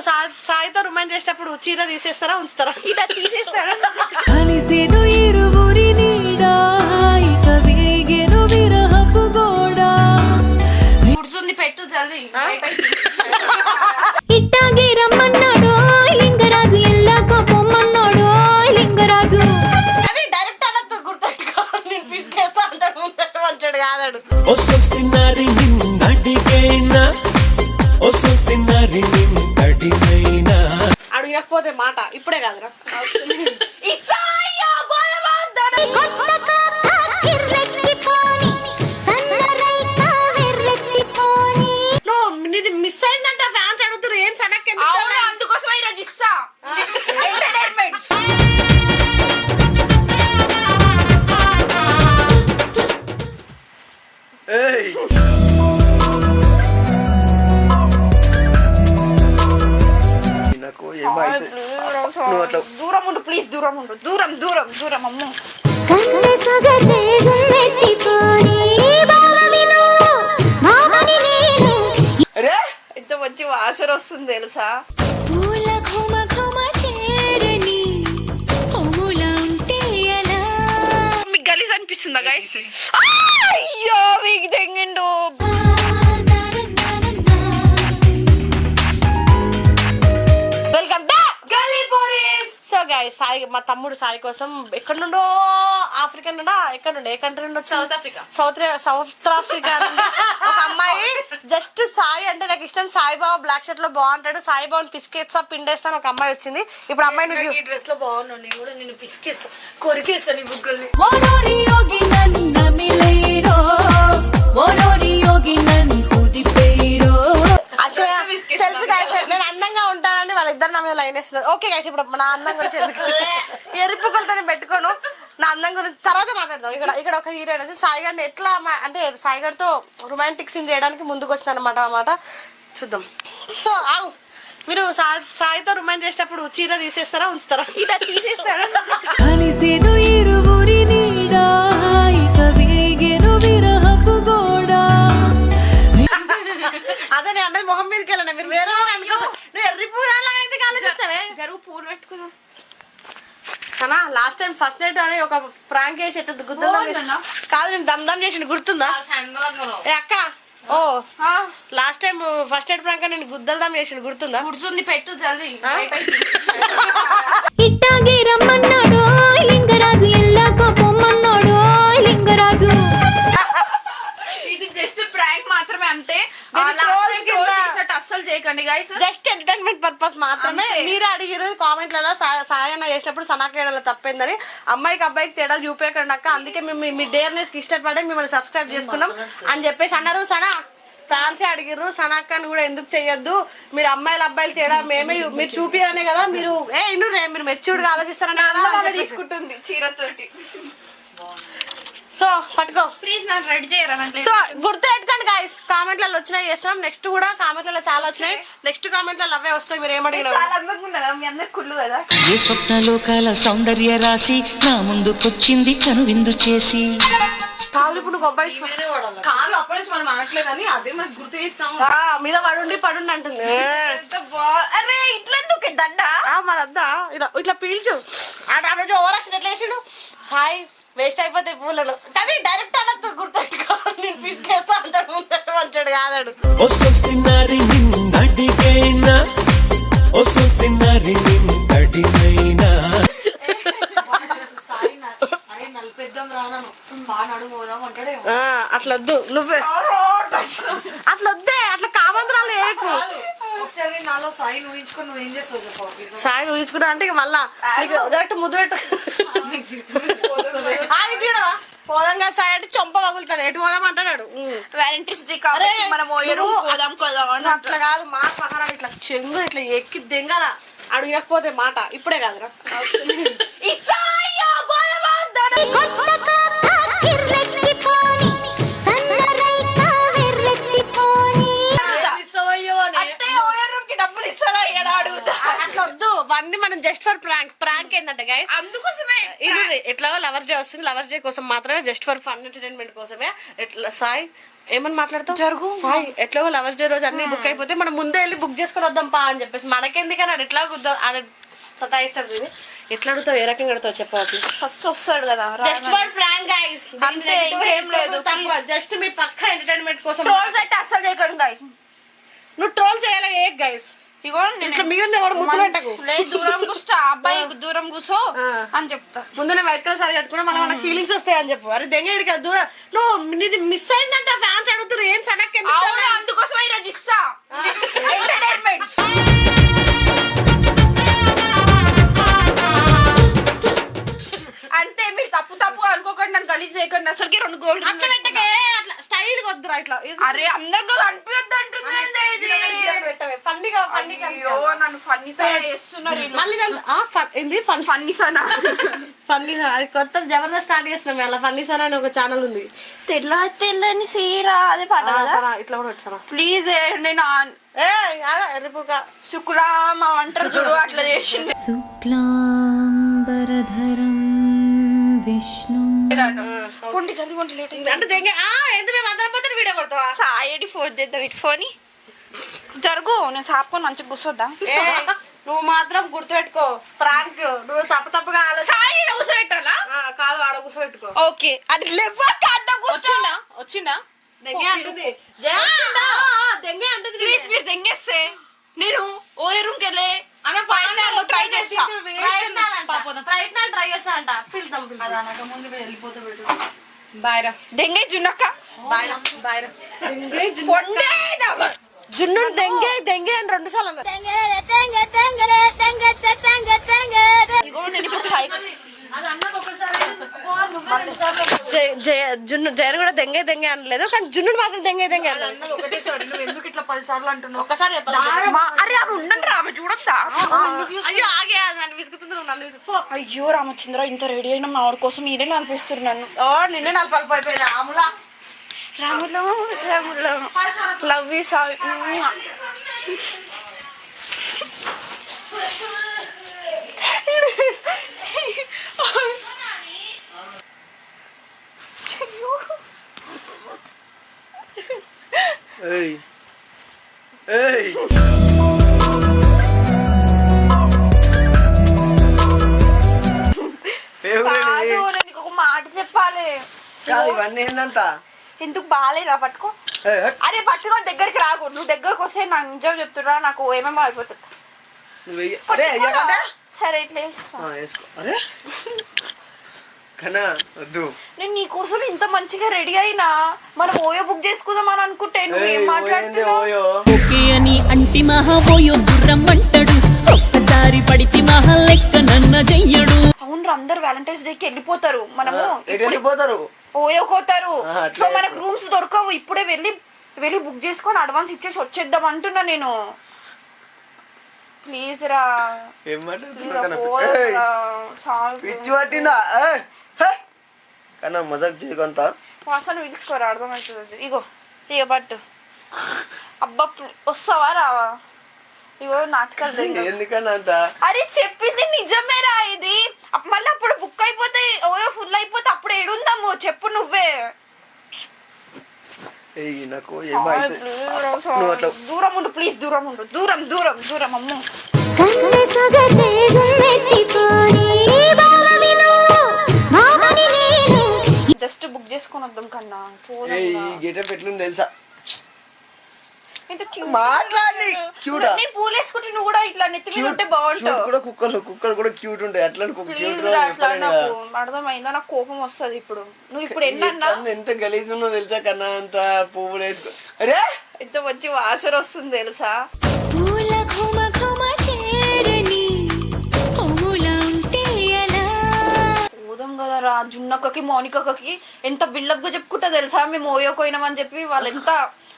సా- సాయితో రుమాన్ చేసేటప్పుడు చీర తీసేస్తారా ఉంచుతారా? ఇలా గోడా. గుర్తుంది పెట్టు జల్దీ. ఇట్టాగే రమ్మన్నాడు లింగరాజు ఎల్లాక పొమ్మన్నాడు లింగరాజు. అని డైరెక్ట్ అనొద్దు గుర్తెట్టుకో నేను పిసికేస్తా అంటాడు ముందర మంచాడు కాదాడు. నిన్నడిగైనా ఒసొస్తున్నారు నిన్నడిగైనా అడగకపోతే మాట. ఇప్పుడే కాదురా. మిస్ అయిందంట ఫ్యాన్స్ అడుగుతారు ఏం సనక్ అందుకోసం ఈరోజు ఇస్తా. ఎంటర్టైన్మెంట్ నాకు నువ్వు అట్లా దూరం ఉండు ప్లీజ్ దూరం ఉండు. దూరం దూరం దూరం అమ్మ. అరే ఎంత మంచి వాసన వస్తుంది తెలుసా? మీకు గలీజ్ అనిపిస్తుందా గైస్ అయ్యో మీకు తెంగిండు. గాయ సాయి మా తమ్ముడు సాయి కోసం ఎక్కడి నుండో ఆఫ్రికా నుండా ఎక్కడ నుండి ఏ కంట్రీ నుండి south Africa. South south Africa ఒక అమ్మాయి జస్ట్ సాయి అంటే నాకు ఇష్టం. సాయిబాబా బ్లాక్ షర్ట్లో బాగుంటాడు. సాయిబాబా పిసికేస్తా పిండేస్తా ఒక అమ్మాయి వచ్చింది. ఇప్పుడు అమ్మాయి నువ్వు ఈ డ్రెస్లో బాగున్నాను. నేను కూడా నేను పిసికేస్తా. కొరికేస్తాను ఈ బుగ్గల్ని. వాళ్ళిద్దరు నా మీద లైన్ వేస్తున్నారు. ఓకే గైస్ ఇప్పుడు నా అందం గురించి ఎందుకు? ఎరుపు కొలత నేను పెట్టుకోను. నా అందం గురించి తర్వాత మాట్లాడదాం. ఇక్కడ ఇక్కడ ఒక హీరోయిన్ వచ్చి సాయి గారిని ఎట్లా అంటే సాయి గారితో రొమాంటిక్ సీన్ చేయడానికి ముందుకు వచ్చిన అనమాట అన్నమాట చూద్దాం. సో ఆగు. మీరు సా- సాయితో రొమాన్స్ చేసేటప్పుడు చీర తీసేస్తారా ఉంచుతారా? ఇలా గోడా. అదే నేను అన్నది మొహం మీదకి వెళ్ళాను? మీరు వేరే వాళ్ళు అనుకో నువ్వు ఎర్రి పూరాలా? ఎందుకు ఆలోచిస్తావే? జరువు పూలు పెట్టుకుందాం. Sana last time first night అని ఒక ప్రాంక్ చేసి గుద్దలు బాగుందన్నా? కాదు నేను దమ్ దమ్ చేసి గుర్తుందా? ఏ అక్క ఓ last time first night prank నేను గుద్దలు దమ్ చేసి గుర్తుందా? గుర్తుంది పెట్టు జల్దీ. ఇట్టాగే రమ్మన్నాడు. చేయకండి గైస్ జస్ట్ ఎంటర్టైన్మెంట్ పర్పస్ మాత్రమే. మీరే అడిగిరు కామెంట్లలో సాయన్న చేసినప్పుడు సనాకేయడంలో తప్పైందని. అమ్మాయికి అబ్బాయికి తేడాలు చూపించకండి అక్క. అందుకే మేము మీ- డేర్నెస్కి ఇష్టపడి మిమ్మల్ని సబ్స్క్రైబ్ చేసుకున్నాం. అని చెప్పేసి అన్నారు. సనా ఫ్యాన్సే అడిగిర్రు. సనాక్కని కూడా ఎందుకు చెయ్యొద్దు? మీరు అమ్మాయిల అబ్బాయిలు తేడా మేమే మీరు చూపియాలనే కదా. మీరు ఏ ఇన్ను రే మీరు మెచ్యూర్డ్గా ఆలోచిస్తారనే. తీసుకుంటుంది చీరతోటి. సో పట్టుకో. ప్లీజ్ నాకు రెడీ చేయరా నాకు సో గుర్తు పెట్టుకోండి గాయస్ కామెంట్లలో వచ్చినాయి చేస్తున్నాం. నెక్స్ట్ కూడా కామెంట్లలో చాలా వచ్చినాయి. నెక్స్ట్ కామెంట్లలో అవే వస్తాయి. మీరు ఏమడిగినా ఏ స్వప్నలోకాల సౌందర్య రాశి నా ముందుకొచ్చింది కనువిందు చేసి? కాదు ఇప్పుడు నువ్వు అబ్బాయి. కాదు అప్పటి నుంచి మనం అనట్లేదు కానీ అదే మనకు గుర్తు చేస్తాం. ఆ, మీద పడుండి పడుండి అంటుంది. అరే ఇట్లా ఎందుకు? దండ ఆ, మరి అద్దా ఇట్లా ఇట్లా పీల్చు. ఆ ఆ రోజు ఓవర్ యాక్షన్ ఎట్లా చేసిండు? సాయి వేస్ట్ అయిపోతాయి పూలను. కానీ డైరెక్ట్ అనొద్దు గుర్తెట్టుకో నేను పిసికేస్తా అంటాడు ముందర మంచాడు కాదాడు. ఒసొస్తున్నారు నిన్నడిగైనా ఒసొస్తున్నారు నిన్నడిగైనా సారీ నా- అరే నలిపేద్దాం రానను బాగా నడుము పోదాం అంటాడేమో ఆ, అట్లా వద్దు నువ్వే అట్లా వద్దే అట్లా కామంత్రాలు ఏకు కాదు సాయి ఊహించుకొని నువ్వు ఏం చేస్తావు చెప్పు. సాయి ఊహించుకున్నా అంటే ఇక మళ్ళా డైరెక్ట్ ముద్దు పెట్టు. పోదాంగా సాయి అంటే చొంప పగులుతాను ఎటు పోదాం అంటాడు డే కాబట్టి మనం పోదాం కొదాం అట్లా కాదు మా సహనం ఇట్లా చెంగు ఇట్లా ఎక్కి దెంగల అడగకపోతే మాట ఇప్పుడే కాదురా. అవన్నీ మనం జస్ట్ ఫర్ ప్రాంక్ ప్రాంక్ ఏంటంటే గైస్ అందుకోసమే ఇది ఎట్లా లవర్ డే వస్తుంది? లవర్ డే కోసం మాత్రమే జస్ట్ ఫర్ ఫన్ ఎంటర్టైన్మెంట్ కోసమే. ఎట్లా సాయి ఏమని మాట్లాడతావు? జరుగు. సాయి ఎట్లా లవర్స్ డే రోజు అన్ని బుక్ అయిపోతే మనం ముందే వెళ్ళి బుక్ చేసుకుని వద్దాం పా అని చెప్పేసి. మనకెందుకని ఆడు ఎట్లా గుద్దాం ఆడ సతాయిస్తాడు ఇది ఎట్లా అడుగుతావు? ఏ రకంగా అడుగుతావు? చెప్పాలి ఫస్ట్ వస్తాడు కదా జస్ట్ ఫర్ ప్రాంక్ గైస్ అంతే, ఇంకేం లేదు, జస్ట్ మీ పక్క ఎంటర్టైన్మెంట్ కోసం ట్రోల్స్ అయితే అస్సలు చేయకండి గైస్ నువ్వు ట్రోల్ చేయాలి? ఏ గైస్ ఇగో దూరం కూర్చో అబ్బాయి దూరం కూర్చో. అని చెప్తా. ముందునే వైట్ కలర్ సారీ కట్టుకున్నా మళ్ళీ మనకు ఫీలింగ్స్ వస్తాయి అని చెప్పు. అరే దెంగేడు కదా దూరం. నువ్వు నీది మిస్ అయిందంట ఫ్యాన్స్ అడుగుతారు ఏం సనక్ అందుకోసం ఈరోజు ఇస్తా. ఎంటర్టైన్మెంట్ చేయకండి. అసలుకి రెండు గోల్డ్ అట్లా పెట్టకే అట్లా స్టైల్ వద్దురా ఇట్లా. అరే అందంగా అంటుంది ఇది? అయ్యో నన్ను ఫన్నీ సైడ్ చేస్తున్నారు వీళ్ళు. మళ్ళీ నన్ను- ఆ, ఫన్- ఏంది? Fun funny Sana? Funny sir అది కొత్త జబర్దస్త్ స్టార్ట్ చేస్తున్నాం. అలా ఫన్నీ సార్ అని ఒక ఛానల్ ఉంది. తెల్ల తెల్లని సీరా అదే పాట కదా? ఇట్లా కూడా వచ్చారా ప్లీజ్ నేను ఏ ఎరుపుగా శుక్రామ అంటారు చూడు అట్లా చేసింది. శుక్లాంబరధరం విష్ణు పొండి జల్ది పొండి లేట్ అయింది. అంటే దెంగే ఆ ఎంత మేము అందరం పోతే వీడియో కొడతావా? సాయడి ఫోన్ చేద్దాం ఇటు ఫోన్ జరుగు నేను సాపుకొని మంచిగా కూర్చోద్దా? నువ్వు మాత్రం గుర్తుపెట్టుకో ప్రాంక్ నువ్వు తప్పు తప్పుగా ఆలోచన సాయి కూర్చోబెట్టాలా? ఆ, కాదు ఆడ కూర్చోబెట్టుకో. ఓకే అది లేవా కాదా కూర్చోండా వచ్చిండా? దెంగే అంటుంది. దెంగే అంటుంది ప్లీజ్ మీరు తెంగేస్తే నేను ఓ రూమ్కి వెళ్ళే ప్రయత్నాలు ట్రై చేస్తా ప్రయత్నాలు ట్రై చేస్తా అంట పిలుద్దాం పిలుద్దాం. దెంగే జున్నక్క దెంగే జున్ను. పొండేదా జున్ను దెంగే దెంగే అని రెండు సార్లు అన్నారు. ఇగో నేను ఇప్పుడు సాయి జయ- జయ జున్ను జయన్ కూడా దెంగే దెంగే అనలేదు కానీ జున్ను మాత్రం దెంగే దెంగే అన్నది అన్నది ఒకటేసారి నువ్వు ఎందుకు ఇట్లా పది సార్లు అంటున్నావు? ఒక్కసారి చెప్పాలి మా- అరే ఆమె ఉండండి రామ చూడొద్దా అయ్యో ఆగే నన్ను నువ్వు నన్ను. అయ్యో రామచంద్ర ఇంత రెడీ అయిన మా వాడి కోసం మీరే అనిపిస్తారు నన్ను. ఓ నిన్నే అయిపోయినా అములా రాములో? రాములో లవ్ యూ సాయి ఏయ్ ఏయ్ ఎవరండి కాదు ఇది? నేను నీకు ఒక మాట చెప్పాలి. కాదు ఇవన్నీ ఏంటంట ఎందుకు బాగాలేరా పట్టుకో? ఏయ్, హట్. అరే పట్టుకో దగ్గరికి రాకు. నువ్వు దగ్గరకు వస్తే నాకు నిజం చెప్తున్నా నాకు ఏమేమో అయిపోతుంది నువ్వు వెయ్యి- అరే ఎయ్యకంటే? సరే ఇట్లా చేస్తా. ఆ, వేసుకో. అరే. కన్నా వద్దు. నేను నీ కోసం ఇంత మంచిగా రెడీ అయినా? మనం ఓయో బుక్ చేసుకుందాం అని అనుకుంటే నువ్వు ఏం మాట్లాడుతున్నావు? ఓయో? ఓకే అని అంటి మహాబోయో గుర్రం అంటాడు. ఒక్కసారి పడితి మహా లెక్క నన్న చెయ్యడు అవును అందరు వ్యాలంటైన్స్ డేకి వెళ్ళిపోతారు. మనము వెళ్ళిపోతారు? ఓయో కోతారు. అట్లా సో మనకు రూమ్స్ దొరకవు. ఇప్పుడే వెళ్ళి వెళ్ళి బుక్ చేసుకొని అడ్వాన్స్ ఇచ్చేసి వచ్చేద్దాం అంటున్నా నేను. ప్లీజ్ రా. ఏం. పిచ్చి పట్టిందా. కన్నా మజాక్ చేయకంతా. వాసన పిలుచుకోరా అర్థమవుతుంది ఇగో ఇగో పట్టు. అబ్బా వస్తావా రావా? ఇగో నాటకాలు ఎందుకన్నా అంత? అరే చెప్పింది నిజమేరా ఇది. మళ్ళీ అప్పుడు బుక్ అయిపోతే ఓయో ఫుల్ అయిపోతే అప్పుడు ఏడుందాము? చెప్పు నువ్వే. ఏయ్ నాకు దూరం ఉండు ప్లీజ్ దూరం ఉండు. దూరం దూరం దూరం అమ్ము. జస్ట్ బుక్ చేసుకొని వద్దాం కన్నా. పోదాం ఏయ్. ఈ గెటప్ ఎట్లుంది తెలుసా? ఇంత cute. మాట్లాడి క్యూట్. నేను పూలు వేసుకుంటే నువ్వు కూడా ఇట్లా నెత్తి మీద ఉంటే క్యూట్ బాగుంటావు కూడా కుక్కలు కుక్కలు కూడా క్యూట్ ఉంటాయి. అట్లా క్యూట్ ప్లీజ్ రా అట్లా నాకు అర్థమైందా? నాకు కోపం వస్తుంది ఇప్పుడు. నువ్వు ఇప్పుడు ఎన్నన్నా? ఎంత గలీజ్ ఉన్నో తెలుసా కన్నా అంత పువ్వులు వేసుకో అరే! ఎంత మంచి వాసన వస్తుంది తెలుసా? రా జున్నక్కకి మౌనికక్కకి ఎంత బిల్డప్గా చెప్పుకుంటా తెలుసా? మేము ఓయో పోయినామని చెప్పి వాళ్ళు ఎంత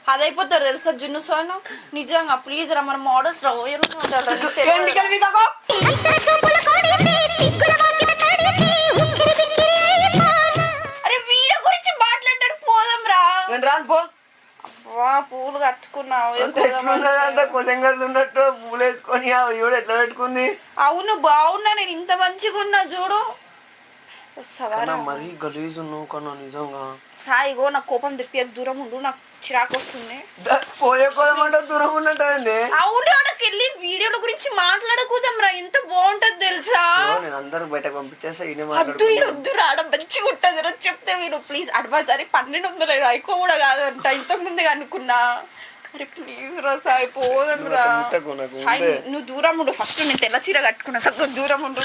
అదైపోతారు తెలుసా జున్ను సోను నిజంగా ప్లీజ్ రా మన మోడల్స్ రా అరే వీడియో గురించి మాట్లాడారు పోదాం రా. నేను రాను పో. వా పూలు కట్టుకున్నావు వేసుకొని ఎట్లా పెట్టుకుంది? అవును బాగున్నా నేను ఇంత మంచిగా ఉన్నా చూడు. కన్నా? మరీ గలీజ్ ఉన్నావు కన్నా నిజంగా. సాయిగో నాకు కోపం తెప్పి దూరం ఉండు నాకు చిరాకు వస్తుంది. పోయే కోదమంటే దూరం ఉన్నట్టు అయింది అవును అక్కడికి వెళ్ళి వీడియోల గురించి మాట్లాడకూడదు రా ఎంత బాగుంటది తెలుసా? నేను అందరూ బయటకు పంపించేస్తా ఈయన వద్దు ఈడ వద్దు రావడం మంచిగా ఉంటుంది రా చెప్తే మీరు ప్లీజ్ అడ్వాన్స్ అని పన్నెండు వందలు ఎక్కువ కూడా కాదు అంట ఇంతకు ముందే అనుకున్నా. అరే ప్లీజ్ రా సాయి పోదాం రా. నువ్వు దూరం ఉండు ఫస్ట్ నేను తెల్ల చీర కట్టుకున్నా సగం దూరం ఉండు.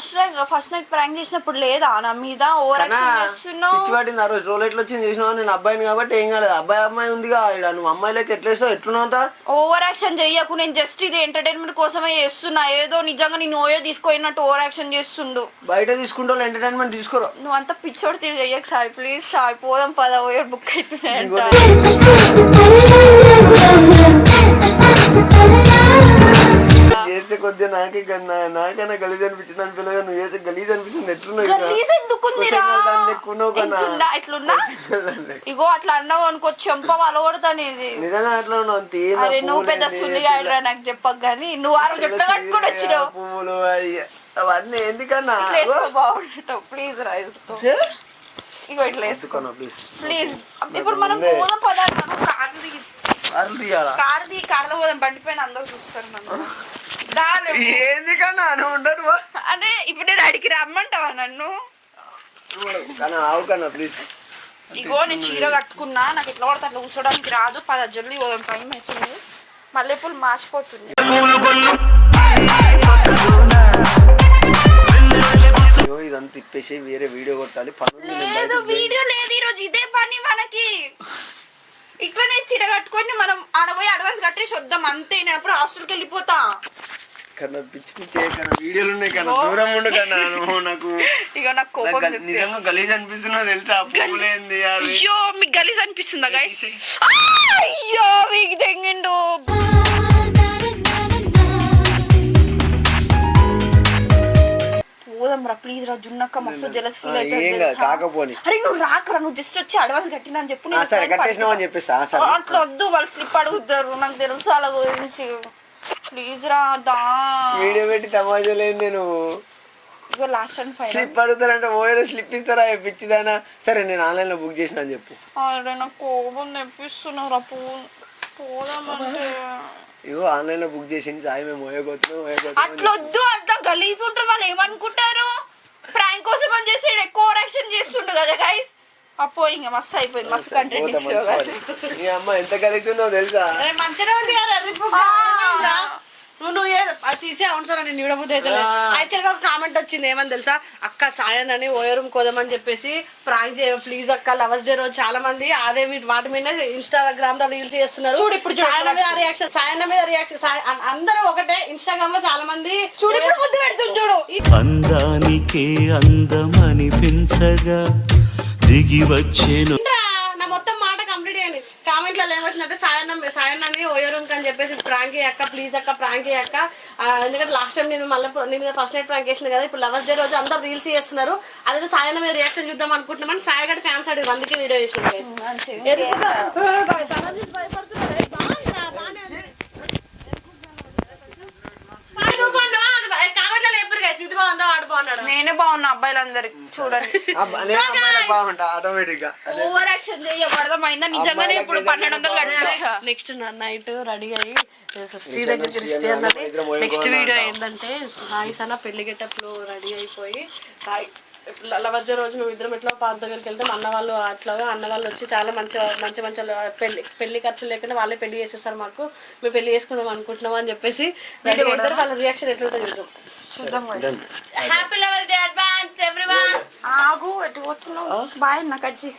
ఫస్ట్ ఫస్ట్ నైట్ ప్రాంక్ చేసినప్పుడు లేదా? నా మీద ఓవర్ పిచ్చి పట్టింది ఆ రోజు రోల్ ఎట్లా వచ్చింది చేసినావు? నేను అబ్బాయిని కాబట్టి ఏం కాలేదు. అబ్బాయి అమ్మాయి ఉందిగా ఈడ నువ్వు అమ్మాయిలకి ఎట్లేస్తావు ఎట్లున్నావు? ఓవర్ యాక్షన్ చెయ్యకు నేను జస్ట్ ఇది ఎంటర్టైన్మెంట్ కోసమే చేస్తున్నా. ఏదో నిజంగా నేను ఓయో తీసుకుపోయినట్టు ఓవర్ యాక్షన్ చేస్తుండు. బయట తీసుకుంటే ఎంటర్టైన్మెంట్ తీసుకోరు. నువ్వు అంత పిచ్చోడు తిరిగి చెయ్యకు సాయి ప్లీజ్ సాయి పోదాం పద ఓయో బుక్ ఇంకోటి చేసే కొద్దిగా నాకే కన్నా నాకైనా గలీజ్ అనిపించింది అని పిల్లగా నువ్వు చేసే గలీజ్ అనిపించింది ఎట్లున్నావు ఇగో అట్లా అన్నావు అనుకో చెంప వలగొడతానేది. నిజంగా అట్లా ఉన్నావు? నువ్వు పెద్ద ఏంది, సుల్లిగాడురా నాకు చెప్పకు కానీ నువ్వు ఆ రోజు ఎట్లా కట్టుకొని చీర, వచ్చినావు? పువ్వులు అవన్నీ ఎందుకన్నా? బాగుంటావు ప్లీజ్ రా వేసుకో. ఇగో ఇట్లా వేసుకో. ఎందుకన్నా ప్లీజ్. ప్లీజ్ ఇప్పుడు మనం. పోదాం పదార్థం తీయాలా? కారు దిగి కార్లో పోదాం బండి పైన అందరూ చూస్తారు నన్ను. దాలే ఎందుకన్నా? నువ్వు ఉండడు అదే ఇప్పుడు నేను అడిగి రమ్మంటావా నన్ను? కన్నా ఆవు కన్నా ప్లీజ్ ఇగో నేను చీర కట్టుకున్నా నాకు ఎట్లా పడితే అట్లా కూర్చోడానికి రాదు. పద జల్దీ పోదాం టైం అవుతుంది. మల్లెపూలు మార్చిపోతుంది. ఇదంతా తిప్పేసి వేరే వీడియో కొట్టాలి. నేను లేదు వీడియో లేదు ఈరోజు. ఇదే పని మనకి. ఇట్లనే చీర కట్టుకొని మనం ఆడపోయి అడ్వాన్స్ కట్టేసి వద్దాం. అంతే నేను అప్పుడు హాస్టల్కి వెళ్ళిపోతా. కన్నా పిచ్చి పిచ్చి కన్నా వీడియోలు ఉన్నాయి కన్నా దూరం ఉండు కన్నా నువ్వు నాకు ఇక నాకు కోపం నిజంగా గలీజ్ అనిపిస్తున్నా తెలుసా? ఆ పువ్వులేంది అవి? అయ్యో మీకు గలీజ్ అనిపిస్తుందా గైస్ అయ్యో మీకు తెంగిండు. పోదాం రా ప్లీజ్ రా జున్నక్క మస్తు జలస్ ఫీల్ ఆ, అవుతుంది ఏం కాదు, తెలుసా? కాకపోని. అరే నువ్వు రాకరా నువ్వు జస్ట్ వచ్చి అడ్వాన్స్ కట్టినా అని చెప్పు ఆ, నేను సరే కట్టేసినావు అని పట్టుకుంటా. చెప్పేసి ఆ, సరే. అట్లా వద్దు వాళ్ళు స్లిప్ అడుగుతారు నాకు తెలుసు వాళ్ళ గురించి. ప్లీజ్ రా దా. వీడియో పెట్టి తమాషాలేంది నువ్వు ఇగో లాస్ట్ అండ్ ఫైనల్ స్లిప్ అడుగుతారంటే ఓయో స్లిప్ ఇస్తారా పిచ్చిదానా సరే నేను ఆన్లైన్లో బుక్ చేసిన అని చెప్పు. అరే నాకు కోపం తెప్పిస్తున్నారు రా పో పోదామంటే. ఇగో ఆన్లైన్లో బుక్ చేసింది సాయి మేము ఓయగొత్తున్నాం అట్లా వద్దు అంత గలీజ్ ఉంటుంది వాళ్ళు ఏమనుకుంటారు? ప్రాంక్ కోసం అని చేసి ఎక్కువ యాక్షన్ చేస్తుండు కదా గైస్ అప్పో ఇంకా మస్తు అయిపోయింది మస్తు కంటెంట్ ఇచ్చిన ఈ అమ్మ ఎంత కలుగుతున్నావు తెలుసా? మంచిగా ఉంది కదా నువ్వు నువ్వు ఏదో అది తీసే అవును సార్ నేను ఇవ్వబుద్ధి అయితే యాక్చువల్గా ఒక కామెంట్ వచ్చింది ఏమని తెలుసా? అక్క సాయన్ అని ఓయో రూమ్ కోదామని చెప్పేసి ప్రాంక్ చేయ ప్లీజ్ అక్క లవర్స్ డే రోజు చాలా మంది అదే వీటి వాటి మీద ఇన్స్టాగ్రామ్లో రీల్స్ చేస్తున్నారు. చూడు ఇప్పుడు చూడు. సాయన మీద రియాక్షన్ సాయన మీద రియాక్షన్ అందరూ ఒకటే ఇన్స్టాగ్రామ్లో చాలా మంది చూడు ఇప్పుడు ముద్దు పెడుతుంది చూడు. అందానికే అందమనిపించగా దిగి వచ్చేను. నా మొత్తం మాట కంప్లీట్ అయ్యింది కామెంట్లో ఏమవుతుందంటే సాయన్న సాయన్నని ఓయో అని చెప్పేసి ప్రాంక్ అక్క ప్లీజ్ అక్క ప్రాంక్ అక్క ఎందుకంటే లాస్ట్ టైం నేను మళ్ళీ నీ మీద ఫస్ట్ నైట్ ప్రాంక్ చేసిన కదా ఇప్పుడు లవర్స్ డే రోజు అందరు రీల్స్ చేస్తున్నారు. అదే సాయన్న మీద రియాక్షన్ చూద్దాం అనుకుంటున్నామని సాయి గడి ఫ్యాన్స్ అడిగారు అందుకే వీడియో చేసిన కామెంట్లో ఎప్పుడు గైస్ ఇది బాగుందా వాడు బాగున్నాడు? నేనే బాగున్నా అబ్బాయిలందరికి చూడండి. అబ్బా, నేను అమ్మాయిలకు బాగుంటా ఆటోమేటిక్గా. అదే. ఓవర్ యాక్షన్ చేయబడదామైందా నిజంగానే ఇప్పుడు పన్నెండు వందలు కట్టేసా నెక్స్ట్ నైట్ రెడీ అయ్యి శ్రీ దగ్గరికి రిస్టే అన్నది నెక్స్ట్ వీడియో ఏంటంటే సాయి సన పెళ్ళి గెటప్లో రెడీ అయిపోయి సాయి లవర్స్ డే రోజు మేము ఇద్దరం ఎట్లా పాత దగ్గరికి వెళ్తే అన్న వాళ్ళు అట్లాగా అన్న వాళ్ళు వచ్చి చాలా మంచి మంచి మంచి పెళ్ళి పెళ్ళి ఖర్చు లేకుండా వాళ్ళే పెళ్ళి చేసేస్తారు మాకు. మేము పెళ్ళి చేసుకుందాం అనుకుంటున్నాం అని చెప్పేసి రెడీ అవుతారు వాళ్ళ రియాక్షన్ ఎట్లుంటుంది చూద్దాం. చూద్దాం. Happy lover day advance everyone ఆగు ఎటు పోతున్నావు? బాయ్ నాకు వచ్చి